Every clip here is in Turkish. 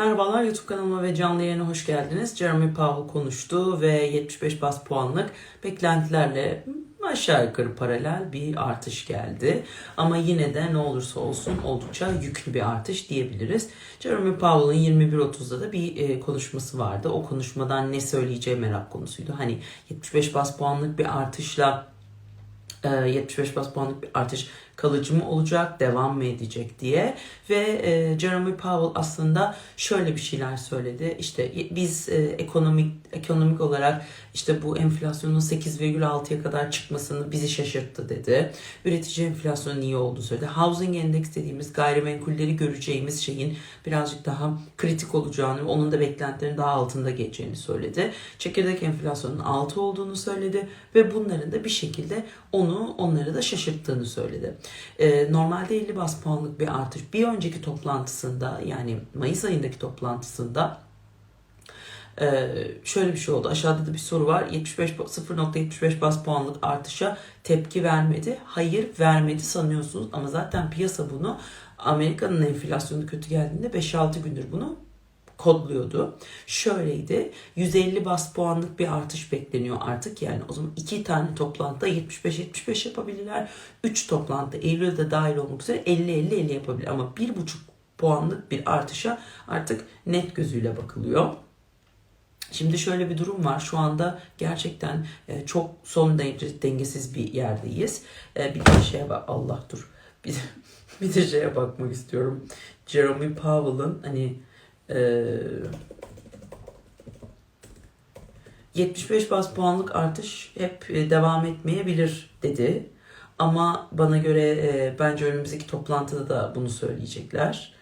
Merhabalar YouTube kanalıma ve canlı yayına hoş geldiniz. Jeremy Powell konuştu ve 75 bas puanlık beklentilerle aşağı yukarı paralel bir artış geldi. Ama yine de ne olursa olsun oldukça yüklü bir artış diyebiliriz. Jeremy Powell'ın 21.30'da da bir e, konuşması vardı. O konuşmadan ne söyleyeceği merak konusuydu. Hani 75 bas puanlık bir artışla e, 75 bas puanlık bir artış kalıcı mı olacak, devam mı edecek diye ve e, Jeremy Powell aslında şöyle bir şeyler söyledi. İşte biz e, ekonomik ekonomik olarak işte bu enflasyonun 8,6'ya kadar çıkmasını bizi şaşırttı dedi. Üretici enflasyonun iyi olduğunu söyledi. Housing Index dediğimiz gayrimenkulleri göreceğimiz şeyin birazcık daha kritik olacağını onun da beklentilerin daha altında geçeceğini söyledi. Çekirdek enflasyonun 6 olduğunu söyledi ve bunların da bir şekilde onu onları da şaşırttığını söyledi. Ee, normalde 50 bas puanlık bir artış. Bir önceki toplantısında yani Mayıs ayındaki toplantısında ee, şöyle bir şey oldu. Aşağıda da bir soru var. 75 0.75 bas puanlık artışa tepki vermedi. Hayır vermedi sanıyorsunuz ama zaten piyasa bunu Amerika'nın enflasyonu kötü geldiğinde 5-6 gündür bunu kodluyordu. Şöyleydi. 150 bas puanlık bir artış bekleniyor artık. Yani o zaman iki tane toplantıda 75-75 yapabilirler. 3 toplantı Eylül'de dahil olmak üzere 50-50-50 yapabilir. Ama 1,5 puanlık bir artışa artık net gözüyle bakılıyor. Şimdi şöyle bir durum var. Şu anda gerçekten e, çok son derece dengesiz bir yerdeyiz. E, bir de şeye bak Allah dur. Bir, bir de şeye bakmak istiyorum. Jeremy Powell'ın hani e, 75 bas puanlık artış hep e, devam etmeyebilir dedi. Ama bana göre e, bence önümüzdeki toplantıda da bunu söyleyecekler.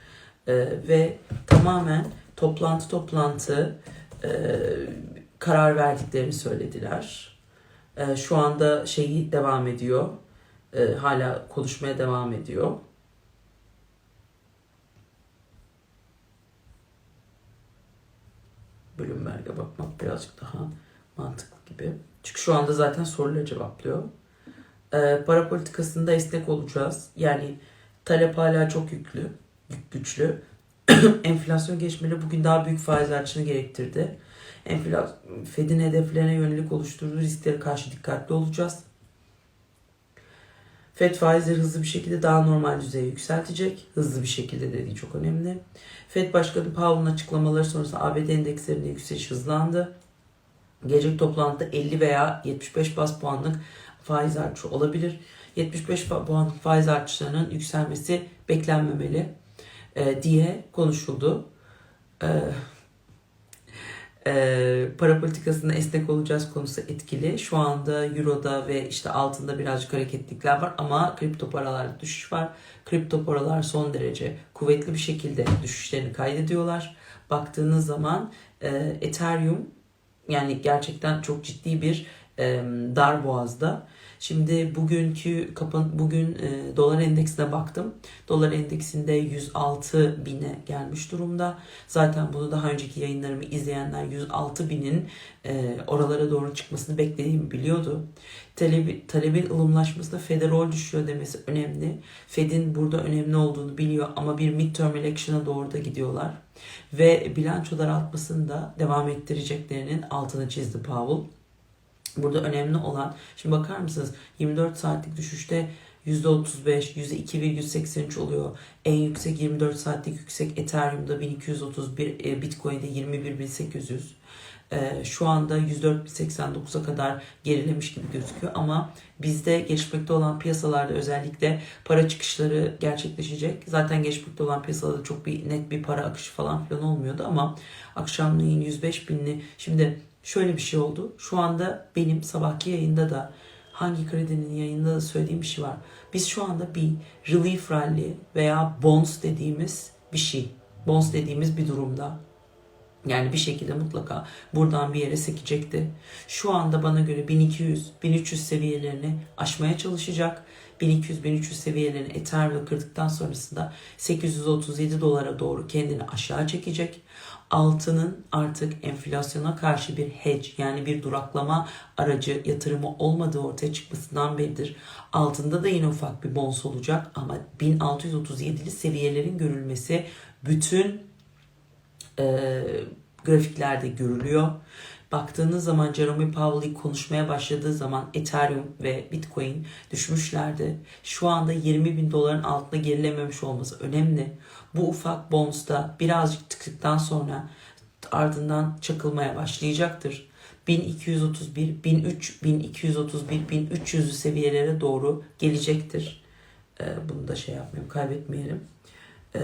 E, ve tamamen toplantı toplantı e, karar verdiklerini söylediler. E, şu anda şeyi devam ediyor. Hala konuşmaya devam ediyor. Bloomberg'e bakmak birazcık daha mantıklı gibi. Çünkü şu anda zaten soruları cevaplıyor. E, para politikasında esnek olacağız. Yani talep hala çok yüklü, yük güçlü. Enflasyon geçmeli bugün daha büyük faiz artışını gerektirdi. Enflasyon, Fed'in hedeflerine yönelik oluşturduğu risklere karşı dikkatli olacağız. Fed faizleri hızlı bir şekilde daha normal düzeye yükseltecek. Hızlı bir şekilde dediği çok önemli. Fed Başkanı Powell'ın açıklamaları sonrasında ABD endekslerinde yükseliş hızlandı. Gelecek toplantıda 50 veya 75 bas puanlık faiz artışı olabilir. 75 puan faiz artışlarının yükselmesi beklenmemeli e, diye konuşuldu. E, e, para politikasında esnek olacağız konusu etkili. Şu anda Euro'da ve işte altında birazcık hareketlikler var ama kripto paralarda düşüş var. Kripto paralar son derece kuvvetli bir şekilde düşüşlerini kaydediyorlar. Baktığınız zaman e, Ethereum yani gerçekten çok ciddi bir e, dar boğazda. Şimdi bugünkü kapan bugün e, dolar endeksine baktım. Dolar endeksinde 106 bine gelmiş durumda. Zaten bunu daha önceki yayınlarımı izleyenler 106 binin e, oralara doğru çıkmasını beklediğimi biliyordu. Talebi, talebin ılımlaşmasında Federal düşüyor demesi önemli. Fed'in burada önemli olduğunu biliyor ama bir midterm election'a doğru da gidiyorlar. Ve bilanço daraltmasını da devam ettireceklerinin altını çizdi Powell. Burada önemli olan, şimdi bakar mısınız 24 saatlik düşüşte %35, %2,83 oluyor. En yüksek 24 saatlik yüksek Ethereum'da 1231, e, Bitcoin'de 21.800. E, şu anda 104.089'a kadar gerilemiş gibi gözüküyor ama bizde gelişmekte olan piyasalarda özellikle para çıkışları gerçekleşecek. Zaten gelişmekte olan piyasalarda çok bir net bir para akışı falan filan olmuyordu ama akşamleyin 105 binli şimdi şöyle bir şey oldu. Şu anda benim sabahki yayında da hangi kredinin yayında da söylediğim bir şey var. Biz şu anda bir relief rally veya bonds dediğimiz bir şey. Bonds dediğimiz bir durumda. Yani bir şekilde mutlaka buradan bir yere sekecekti. Şu anda bana göre 1200, 1300 seviyelerini aşmaya çalışacak. 1200-1300 seviyelerini Ethereum kırdıktan sonrasında 837 dolara doğru kendini aşağı çekecek. Altının artık enflasyona karşı bir hedge yani bir duraklama aracı yatırımı olmadığı ortaya çıkmasından beridir. Altında da yine ufak bir bons olacak ama 1637'li seviyelerin görülmesi bütün e, grafiklerde görülüyor. Baktığınız zaman Jerome Powell konuşmaya başladığı zaman Ethereum ve Bitcoin düşmüşlerdi. Şu anda 20 bin doların altına gerilememiş olması önemli. Bu ufak bonds da birazcık tıktıktan sonra ardından çakılmaya başlayacaktır. 1231, 1300, 1231, 1300'lü seviyelere doğru gelecektir. Ee, bunu da şey yapmayalım, kaybetmeyelim. Ee,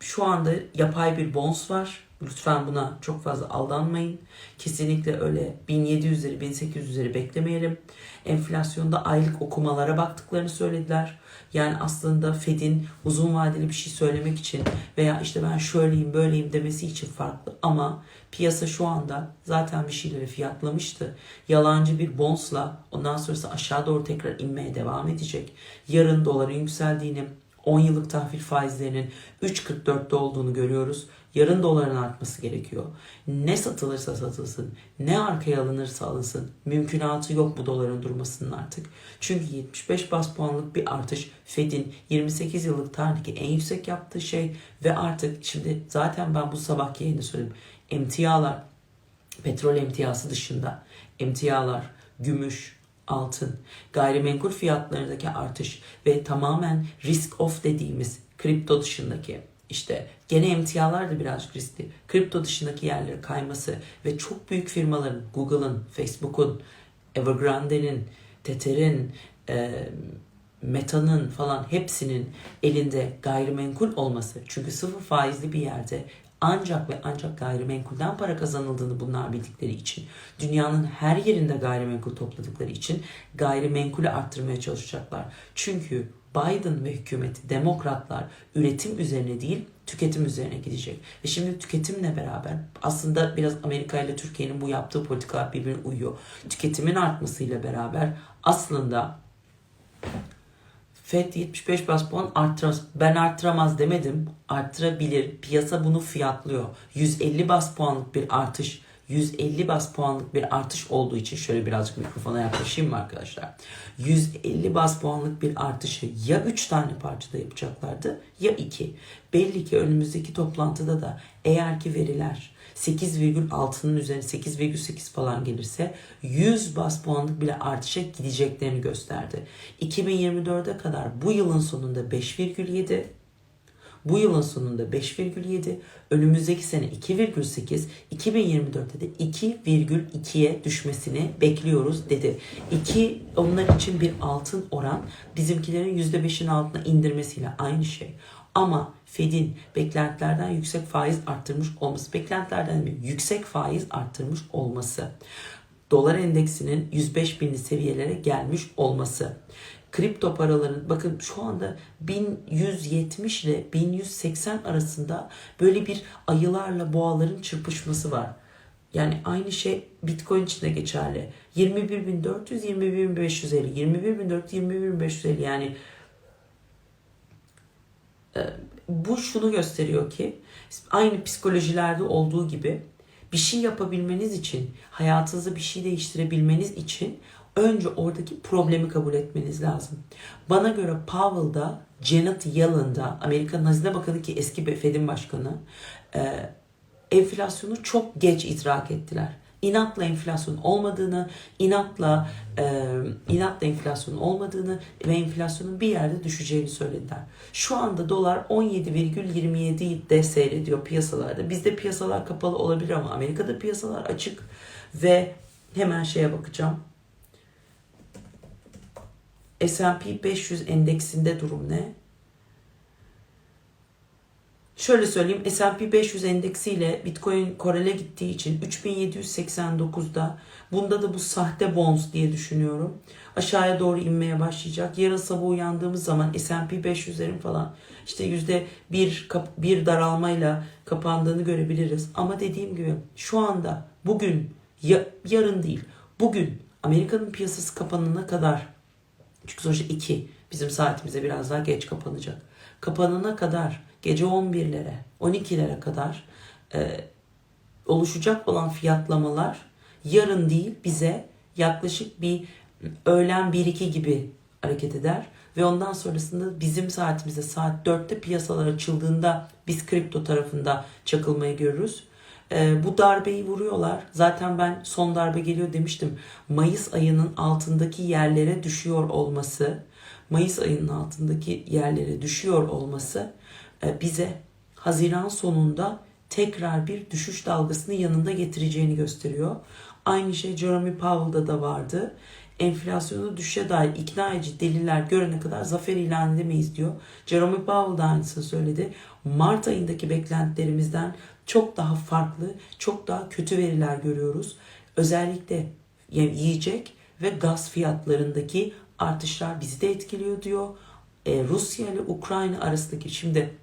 şu anda yapay bir bonus var. Lütfen buna çok fazla aldanmayın. Kesinlikle öyle 1700'leri 1800'leri beklemeyelim. Enflasyonda aylık okumalara baktıklarını söylediler. Yani aslında Fed'in uzun vadeli bir şey söylemek için veya işte ben şöyleyim böyleyim demesi için farklı. Ama piyasa şu anda zaten bir şeyleri fiyatlamıştı. Yalancı bir bonsla ondan sonrası aşağı doğru tekrar inmeye devam edecek. Yarın doların yükseldiğini 10 yıllık tahvil faizlerinin 3.44'te olduğunu görüyoruz. Yarın doların artması gerekiyor. Ne satılırsa satılsın, ne arkaya alınırsa alınsın mümkünatı yok bu doların durmasının artık. Çünkü 75 bas puanlık bir artış Fed'in 28 yıllık tarihteki en yüksek yaptığı şey ve artık şimdi zaten ben bu sabahki yayında söyledim. Emtialar, petrol emtiası dışında emtialar, gümüş, altın, gayrimenkul fiyatlarındaki artış ve tamamen risk off dediğimiz kripto dışındaki işte gene emtialar da birazcık riskli. Kripto dışındaki yerlere kayması ve çok büyük firmaların Google'ın, Facebook'un, Evergrande'nin, Tether'in, e, Meta'nın falan hepsinin elinde gayrimenkul olması. Çünkü sıfır faizli bir yerde ancak ve ancak gayrimenkulden para kazanıldığını bunlar bildikleri için, dünyanın her yerinde gayrimenkul topladıkları için gayrimenkulü arttırmaya çalışacaklar. Çünkü Biden ve hükümeti, demokratlar üretim üzerine değil, tüketim üzerine gidecek. Ve şimdi tüketimle beraber aslında biraz Amerika ile Türkiye'nin bu yaptığı politikalar birbirine uyuyor. Tüketimin artmasıyla beraber aslında FED 75 bas puan arttıramaz. Ben arttıramaz demedim. Arttırabilir. Piyasa bunu fiyatlıyor. 150 bas puanlık bir artış 150 bas puanlık bir artış olduğu için şöyle birazcık mikrofona yaklaşayım mı arkadaşlar? 150 bas puanlık bir artışı ya 3 tane parçada yapacaklardı ya 2. Belli ki önümüzdeki toplantıda da eğer ki veriler 8,6'nın üzerine 8,8 falan gelirse 100 bas puanlık bile artışa gideceklerini gösterdi. 2024'e kadar bu yılın sonunda 5,7 bu yılın sonunda 5,7, önümüzdeki sene 2,8, 2024'te de 2,2'ye düşmesini bekliyoruz dedi. 2 onlar için bir altın oran bizimkilerin %5'in altına indirmesiyle aynı şey. Ama Fed'in beklentilerden yüksek faiz arttırmış olması, beklentilerden mi? Yüksek faiz arttırmış olması, dolar endeksinin 105 binli seviyelere gelmiş olması, kripto paraların bakın şu anda 1170 ile 1180 arasında böyle bir ayılarla boğaların çırpışması var. Yani aynı şey Bitcoin için de geçerli. 21.400, 21.550, 21.400, 21.550 yani bu şunu gösteriyor ki aynı psikolojilerde olduğu gibi bir şey yapabilmeniz için, hayatınızda bir şey değiştirebilmeniz için önce oradaki problemi kabul etmeniz lazım. Bana göre Powell'da, Janet Yellen'da, Amerika'nın Hazine Bakanı ki eski Fed'in başkanı, e, enflasyonu çok geç idrak ettiler. İnatla enflasyon olmadığını, inatla e, inatla enflasyon olmadığını ve enflasyonun bir yerde düşeceğini söylediler. Şu anda dolar 17,27'de seyrediyor piyasalarda. Bizde piyasalar kapalı olabilir ama Amerika'da piyasalar açık ve hemen şeye bakacağım. S&P 500 endeksinde durum ne? Şöyle söyleyeyim S&P 500 endeksiyle Bitcoin korele gittiği için 3789'da bunda da bu sahte bonds diye düşünüyorum. Aşağıya doğru inmeye başlayacak. Yarın sabah uyandığımız zaman S&P 500'lerin falan işte yüzde bir, bir daralmayla kapandığını görebiliriz. Ama dediğim gibi şu anda bugün ya, yarın değil bugün Amerika'nın piyasası kapanana kadar çünkü sonuçta 2 bizim saatimize biraz daha geç kapanacak. Kapanana kadar gece 11'lere 12'lere kadar e, oluşacak olan fiyatlamalar yarın değil bize yaklaşık bir öğlen 1-2 gibi hareket eder. ve ondan sonrasında bizim saatimizde saat 4'te piyasalar açıldığında biz kripto tarafında çakılmayı görürüz. Ee, bu darbeyi vuruyorlar. Zaten ben son darbe geliyor demiştim. Mayıs ayının altındaki yerlere düşüyor olması, Mayıs ayının altındaki yerlere düşüyor olması e, bize Haziran sonunda tekrar bir düşüş dalgasını yanında getireceğini gösteriyor. Aynı şey Jeremy Powell'da da vardı. Enflasyonu düşüşe dair ikna edici deliller görene kadar zafer ilan edemeyiz diyor. Jeremy Powell da aynısını söyledi. Mart ayındaki beklentilerimizden çok daha farklı, çok daha kötü veriler görüyoruz. Özellikle yiyecek ve gaz fiyatlarındaki artışlar bizi de etkiliyor diyor. E, Rusya ile Ukrayna arasındaki şimdi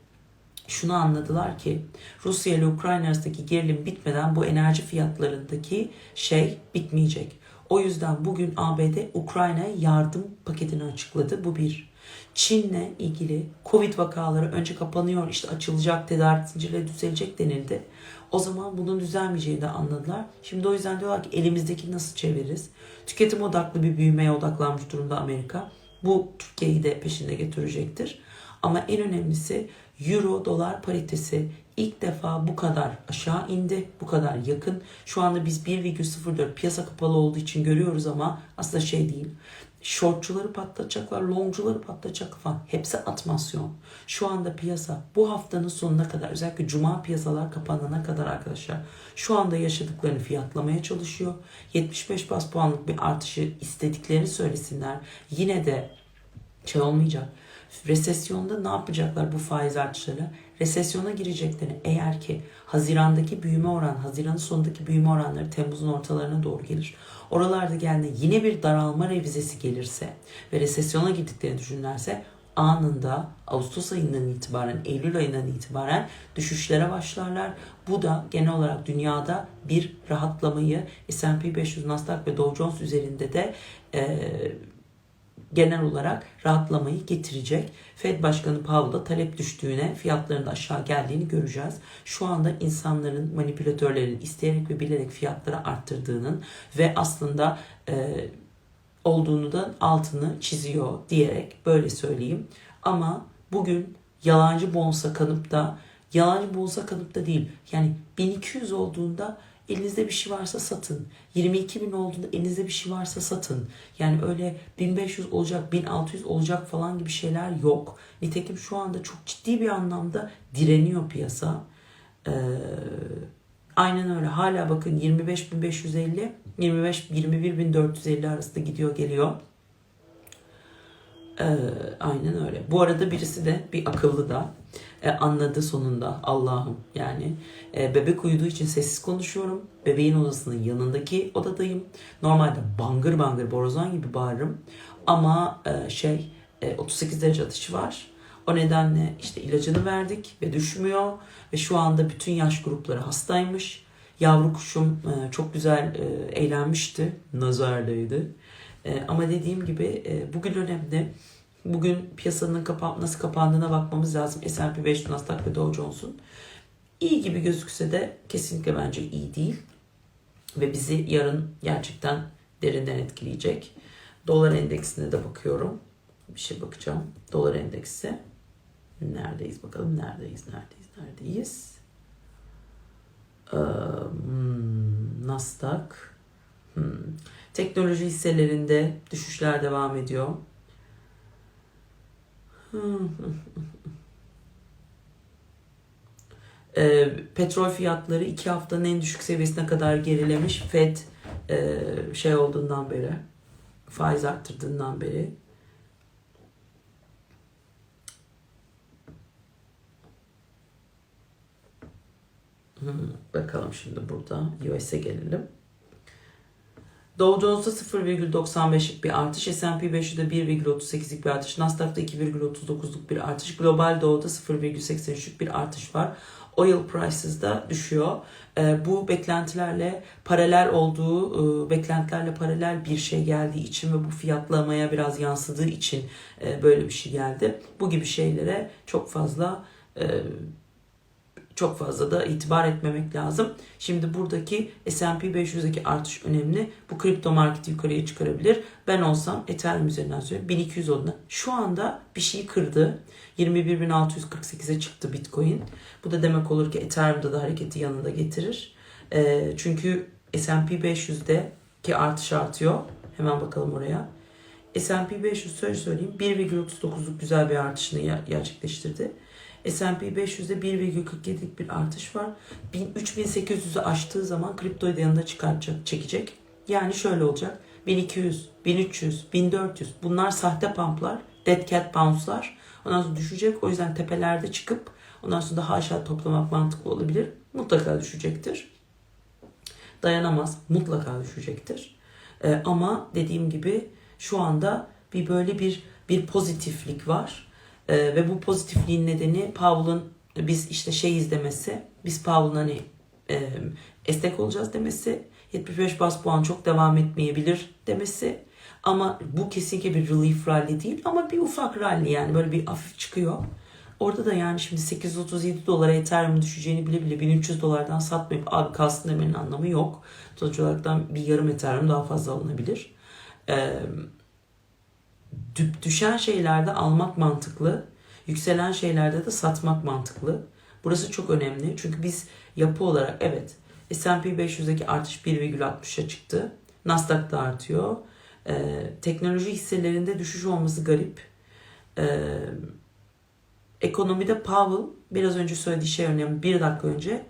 şunu anladılar ki Rusya ile Ukrayna arasındaki gerilim bitmeden bu enerji fiyatlarındaki şey bitmeyecek. O yüzden bugün ABD Ukrayna'ya yardım paketini açıkladı. Bu bir. Çin'le ilgili Covid vakaları önce kapanıyor, işte açılacak, tedarik zincirleri düzelecek denildi. O zaman bunun düzelmeyeceğini de anladılar. Şimdi o yüzden diyorlar ki elimizdeki nasıl çeviririz? Tüketim odaklı bir büyümeye odaklanmış durumda Amerika. Bu Türkiye'yi de peşinde götürecektir. Ama en önemlisi Euro dolar paritesi ilk defa bu kadar aşağı indi. Bu kadar yakın. Şu anda biz 1,04 piyasa kapalı olduğu için görüyoruz ama aslında şey değil. Shortçuları patlatacaklar, longcuları patlatacak falan. Hepsi atmasyon. Şu anda piyasa bu haftanın sonuna kadar özellikle cuma piyasalar kapanana kadar arkadaşlar şu anda yaşadıklarını fiyatlamaya çalışıyor. 75 bas puanlık bir artışı istediklerini söylesinler. Yine de şey olmayacak. Resesyonda ne yapacaklar bu faiz artışları? Resesyona gireceklerini eğer ki Haziran'daki büyüme oranı, Haziran'ın sonundaki büyüme oranları Temmuz'un ortalarına doğru gelir. Oralarda geldiğinde yine bir daralma revizesi gelirse ve resesyona girdiklerini düşünürlerse anında Ağustos ayından itibaren, Eylül ayından itibaren düşüşlere başlarlar. Bu da genel olarak dünyada bir rahatlamayı S&P 500, Nasdaq ve Dow Jones üzerinde de genel olarak rahatlamayı getirecek. Fed Başkanı Powell'da talep düştüğüne, fiyatların da aşağı geldiğini göreceğiz. Şu anda insanların, manipülatörlerin isteyerek ve bilerek fiyatları arttırdığının ve aslında e, olduğunu da altını çiziyor diyerek böyle söyleyeyim. Ama bugün yalancı bonsa kanıp da yalancı bonsa kanıp da değil. Yani 1200 olduğunda Elinizde bir şey varsa satın. 22 bin olduğunda elinizde bir şey varsa satın. Yani öyle 1500 olacak, 1600 olacak falan gibi şeyler yok. Nitekim şu anda çok ciddi bir anlamda direniyor piyasa. Ee, aynen öyle. Hala bakın 25.550, 25 21.450 arasında gidiyor geliyor. Ee, aynen öyle. Bu arada birisi de bir akıllı da e, anladı sonunda Allah'ım yani. E, bebek uyuduğu için sessiz konuşuyorum. Bebeğin odasının yanındaki odadayım. Normalde bangır bangır borazan gibi bağırırım. Ama e, şey e, 38 derece ateşi var. O nedenle işte ilacını verdik ve düşmüyor. Ve şu anda bütün yaş grupları hastaymış. Yavru kuşum çok güzel eğlenmişti. Nazardaydı. E, ama dediğim gibi bugün önemli. Bugün piyasanın kapa nasıl kapandığına bakmamız lazım. S&P 500, Nasdaq ve Dow Jones'un. İyi gibi gözükse de kesinlikle bence iyi değil. Ve bizi yarın gerçekten derinden etkileyecek. Dolar endeksine de bakıyorum. Bir şey bakacağım. Dolar endeksi. Neredeyiz bakalım. Neredeyiz, neredeyiz, neredeyiz. Ee, hmm, Nasdaq. Hmm. Teknoloji hisselerinde düşüşler devam ediyor. E, petrol fiyatları iki haftanın en düşük seviyesine kadar gerilemiş. Fed e, şey olduğundan beri, faiz arttırdığından beri. Hmm, bakalım şimdi burada US'e gelelim. Dow Jones'ta 0,95'lik bir artış, S&P 500'de 1,38'lik bir artış, Nasdaq'ta 2,39'luk bir artış, Global Dow'da 0,83'lük bir artış var. Oil prices da düşüyor. E, bu beklentilerle paralel olduğu, e, beklentilerle paralel bir şey geldiği için ve bu fiyatlamaya biraz yansıdığı için e, böyle bir şey geldi. Bu gibi şeylere çok fazla e, çok fazla da itibar etmemek lazım. Şimdi buradaki S&P 500'deki artış önemli. Bu kripto marketi yukarıya çıkarabilir. Ben olsam Ethereum üzerinden söylüyorum. 1200 olduğunda. Şu anda bir şeyi kırdı. 21.648'e çıktı Bitcoin. Bu da demek olur ki Ethereum'da da hareketi yanında getirir. Ee, çünkü S&P 500'de ki artış artıyor. Hemen bakalım oraya. S&P 500 söyle söyleyeyim 1,39'luk güzel bir artışını gerçekleştirdi. S&P 500'de 1,47'lik bir artış var. 3800'ü aştığı zaman kriptoyu da yanında çıkartacak, çekecek. Yani şöyle olacak. 1200, 1300, 1400 bunlar sahte pumplar, dead cat bounce'lar. Ondan sonra düşecek. O yüzden tepelerde çıkıp ondan sonra daha aşağı toplamak mantıklı olabilir. Mutlaka düşecektir. Dayanamaz. Mutlaka düşecektir. Ee, ama dediğim gibi şu anda bir böyle bir bir pozitiflik var. Ee, ve bu pozitifliğin nedeni Powell'ın biz işte şey izlemesi, biz Powell'ın hani e, esnek olacağız demesi, 75 bas puan çok devam etmeyebilir demesi. Ama bu kesinlikle bir relief rally değil ama bir ufak rally yani böyle bir hafif çıkıyor. Orada da yani şimdi 837 dolara Ethereum düşeceğini bile bile 1300 dolardan satmayıp abi kalsın demenin anlamı yok. Sonuç olarak bir yarım Ethereum daha fazla alınabilir. Dü- düşen şeylerde almak mantıklı. Yükselen şeylerde de satmak mantıklı. Burası çok önemli. Çünkü biz yapı olarak evet S&P 500'deki artış 1,60'a çıktı. Nasdaq da artıyor. Ee, teknoloji hisselerinde düşüş olması garip. Ee, ekonomide Powell biraz önce söylediği şey önemli. Bir dakika önce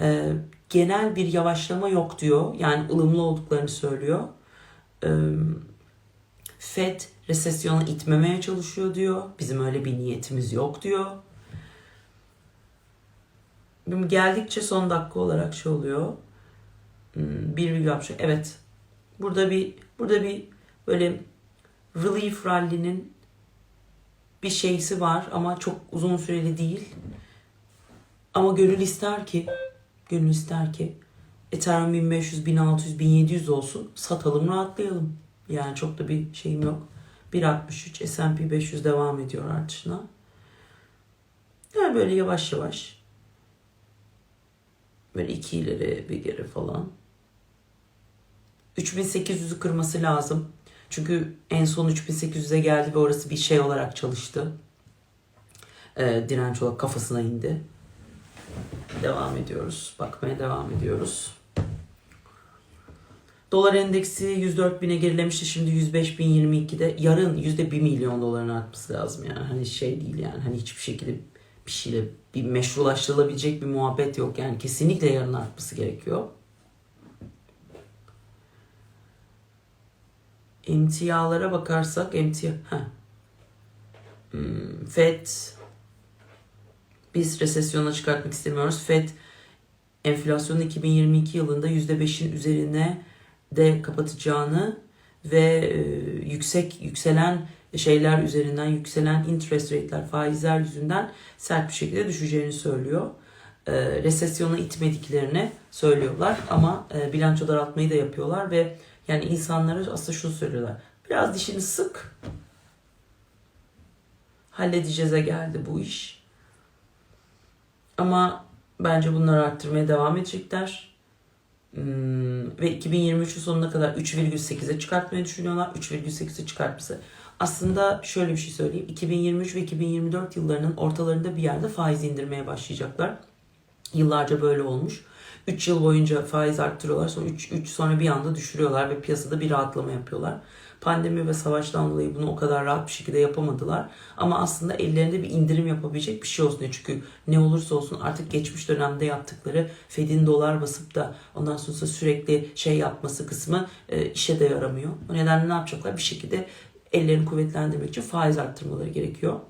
e, genel bir yavaşlama yok diyor. Yani ılımlı olduklarını söylüyor. Fed resesyona itmemeye çalışıyor diyor. Bizim öyle bir niyetimiz yok diyor. Geldikçe son dakika olarak şey oluyor. Hmm, Bir virgül altmış. Evet. Burada bir burada bir böyle relief rally'nin bir şeysi var ama çok uzun süreli değil. Ama gönül ister ki gönül ister ki Ethereum 1500, 1600, 1700 olsun. Satalım rahatlayalım. Yani çok da bir şeyim yok. 1.63 S&P 500 devam ediyor artışına. Yani böyle yavaş yavaş. Böyle iki ileri bir geri falan. 3800'ü kırması lazım. Çünkü en son 3800'e geldi ve orası bir şey olarak çalıştı. Ee, direnç olarak kafasına indi. Devam ediyoruz. Bakmaya devam ediyoruz. Dolar endeksi 104 bine gerilemişti. Şimdi 105 bin 22'de. Yarın yüzde 1 milyon doların artması lazım yani. Hani şey değil yani. Hani hiçbir şekilde bir şeyle bir meşrulaştırılabilecek bir muhabbet yok. Yani kesinlikle yarın artması gerekiyor. Emtialara bakarsak emtia... Hmm, Fed biz resesyona çıkartmak istemiyoruz. Fed enflasyonu 2022 yılında %5'in üzerine de kapatacağını ve e, yüksek yükselen şeyler üzerinden yükselen interest rate'ler faizler yüzünden sert bir şekilde düşeceğini söylüyor. E, resesyona itmediklerini söylüyorlar ama e, bilanço daraltmayı da yapıyorlar ve yani insanlara aslında şunu söylüyorlar. Biraz dişini sık. Halledeceğize geldi bu iş. Ama bence bunları arttırmaya devam edecekler. Hmm, ve 2023'ün sonuna kadar 3,8'e çıkartmayı düşünüyorlar. 3,8'e çıkartması. Aslında şöyle bir şey söyleyeyim. 2023 ve 2024 yıllarının ortalarında bir yerde faiz indirmeye başlayacaklar. Yıllarca böyle olmuş. 3 yıl boyunca faiz arttırıyorlar. Sonra 3, 3 sonra bir anda düşürüyorlar ve piyasada bir rahatlama yapıyorlar. Pandemi ve savaştan dolayı bunu o kadar rahat bir şekilde yapamadılar. Ama aslında ellerinde bir indirim yapabilecek bir şey olsun. Çünkü ne olursa olsun artık geçmiş dönemde yaptıkları Fed'in dolar basıp da ondan sonra sürekli şey yapması kısmı e, işe de yaramıyor. O nedenle ne yapacaklar? Bir şekilde ellerini kuvvetlendirmek için faiz arttırmaları gerekiyor.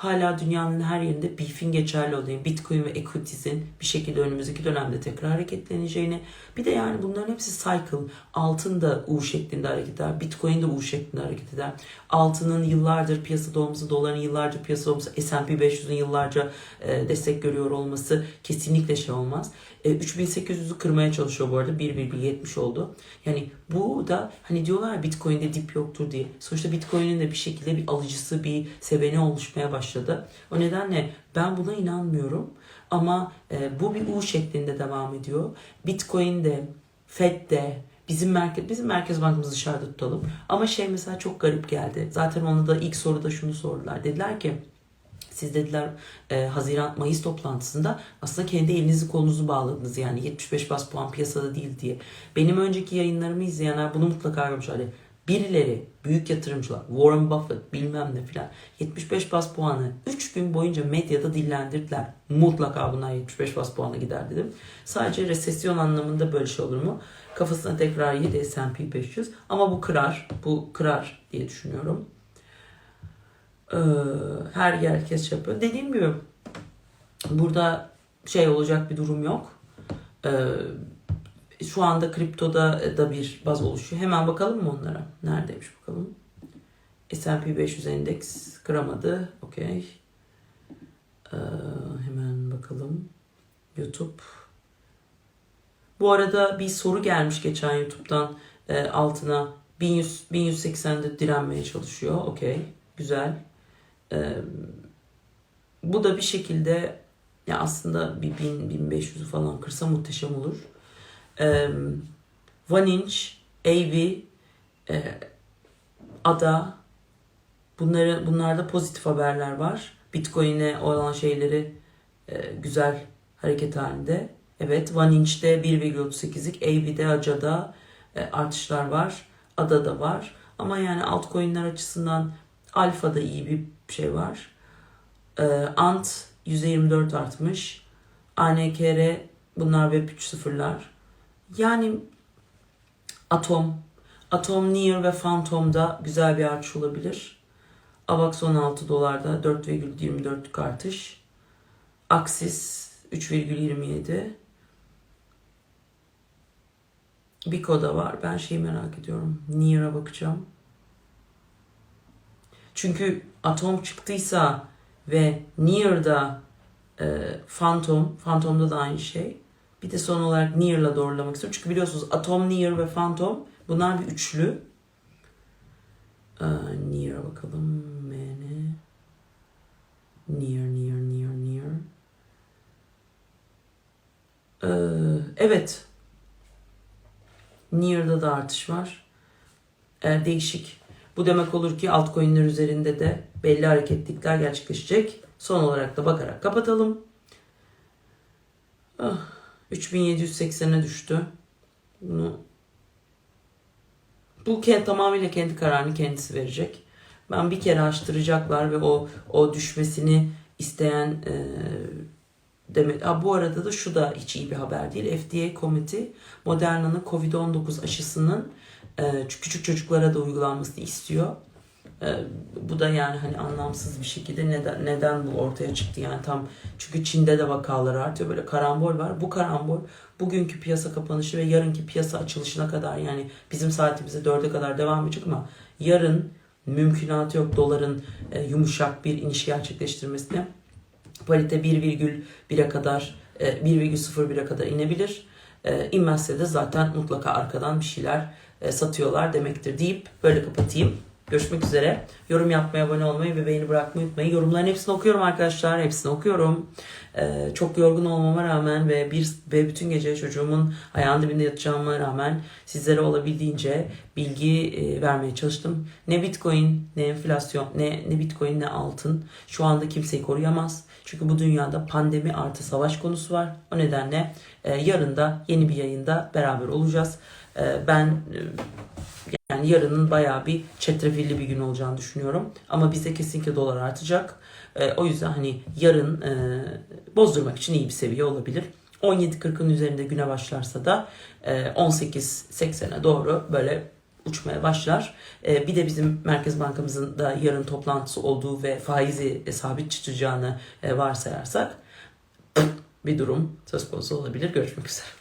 Hala dünyanın her yerinde beef'in geçerli olduğunu, Bitcoin ve equities'in bir şekilde önümüzdeki dönemde tekrar hareketleneceğini, bir de yani bunların hepsi cycle. Altın da U şeklinde hareket eder, Bitcoin de U şeklinde hareket eder. Altının yıllardır piyasada olması, doların yıllarca piyasada olması, S&P 500'ün yıllarca e, destek görüyor olması kesinlikle şey olmaz. E, 3800'ü kırmaya çalışıyor bu arada. 1,70 oldu. Yani bu da hani diyorlar Bitcoin'de dip yoktur diye. Sonuçta Bitcoin'in de bir şekilde bir alıcısı, bir seveni oluşmaya başladı. O nedenle ben buna inanmıyorum. Ama e, bu bir U şeklinde devam ediyor. Bitcoin de, Fed de, bizim merkez bizim merkez bankamızı dışarıda tutalım. Ama şey mesela çok garip geldi. Zaten onu da ilk soruda şunu sordular. Dediler ki siz dediler e, Haziran Mayıs toplantısında aslında kendi elinizi kolunuzu bağladınız yani 75 bas puan piyasada değil diye. Benim önceki yayınlarımı izleyenler bunu mutlaka görmüşler. Hani birileri büyük yatırımcılar Warren Buffett bilmem ne filan 75 bas puanı 3 gün boyunca medyada dillendirdiler. Mutlaka bunlar 75 bas puana gider dedim. Sadece resesyon anlamında böyle şey olur mu? Kafasına tekrar yedi S&P 500 ama bu kırar. Bu kırar diye düşünüyorum. Ee, her yer herkes şey yapıyor. Dediğim gibi burada şey olacak bir durum yok. Ee, şu anda kriptoda da bir baz oluşuyor. Hemen bakalım mı onlara? Neredeymiş bakalım. S&P 500 endeks kıramadı. Okey. Ee, hemen bakalım. YouTube. Bu arada bir soru gelmiş geçen YouTube'dan e, altına 1100 1180'de direnmeye çalışıyor. Okey. Güzel. Ee, bu da bir şekilde ya aslında bir 1000 1500'ü falan kırsa muhteşem olur. Ee, One Inch, AV, e, Ada bunları bunlarda pozitif haberler var. Bitcoin'e olan şeyleri e, güzel hareket halinde. Evet, One Inch'te 1,38'lik, AV'de Aca'da e, artışlar var. Ada'da var. Ama yani altcoin'ler açısından Alfa'da iyi bir şey var. Ee, Ant %24 artmış. ANKR bunlar Web 3.0'lar. Yani Atom, Atom Near ve Phantom'da güzel bir artış olabilir. Avax 16 dolarda 4,24'lük artış. Axis 3,27. Biko'da var. Ben şeyi merak ediyorum. Near'a bakacağım. Çünkü Atom çıktıysa ve Near'da e, Phantom, Phantom'da da aynı şey. Bir de son olarak Near'la doğrulamak istiyorum. Çünkü biliyorsunuz Atom, Near ve Phantom bunlar bir üçlü. Ee, Near'a bakalım. MN. Near, Near, Near, Near. Ee, evet. Near'da da artış var. Ee, değişik. Bu demek olur ki altcoin'ler üzerinde de belli hareketlilikler gerçekleşecek. Son olarak da bakarak kapatalım. Ah, 3780'e düştü. Bunu bu ke- tamamıyla kendi kararını kendisi verecek. Ben bir kere açtıracaklar ve o o düşmesini isteyen e, demek. Ha, bu arada da şu da hiç iyi bir haber değil. FDA komite Moderna'nın Covid-19 aşısının e, küçük çocuklara da uygulanmasını istiyor. E, bu da yani hani anlamsız bir şekilde neden neden bu ortaya çıktı yani tam çünkü Çin'de de vakalar artıyor böyle karambol var. Bu karambol bugünkü piyasa kapanışı ve yarınki piyasa açılışına kadar yani bizim saatimize dörde kadar devam edecek ama yarın mümkünatı yok doların e, yumuşak bir iniş gerçekleştirmesine. Parite 1,1'e kadar e, 1,01'e kadar inebilir. E, inmezse de zaten mutlaka arkadan bir şeyler e, satıyorlar demektir deyip böyle kapatayım. Görüşmek üzere. Yorum yapmayı, abone olmayı ve beğeni bırakmayı unutmayın. Yorumların hepsini okuyorum arkadaşlar. Hepsini okuyorum. Ee, çok yorgun olmama rağmen ve bir ve bütün gece çocuğumun ayağının dibinde yatacağıma rağmen sizlere olabildiğince bilgi e, vermeye çalıştım. Ne bitcoin, ne enflasyon, ne, ne bitcoin, ne altın şu anda kimseyi koruyamaz. Çünkü bu dünyada pandemi artı savaş konusu var. O nedenle e, yarın da yeni bir yayında beraber olacağız. E, ben e, yani yarının bayağı bir çetrefilli bir gün olacağını düşünüyorum. Ama bize kesinlikle dolar artacak. E, o yüzden hani yarın e, bozdurmak için iyi bir seviye olabilir. 17.40'ın üzerinde güne başlarsa da e, 18.80'e doğru böyle uçmaya başlar. E, bir de bizim Merkez Bankamızın da yarın toplantısı olduğu ve faizi sabit tutacağını varsayarsak bir durum söz konusu olabilir. Görüşmek üzere.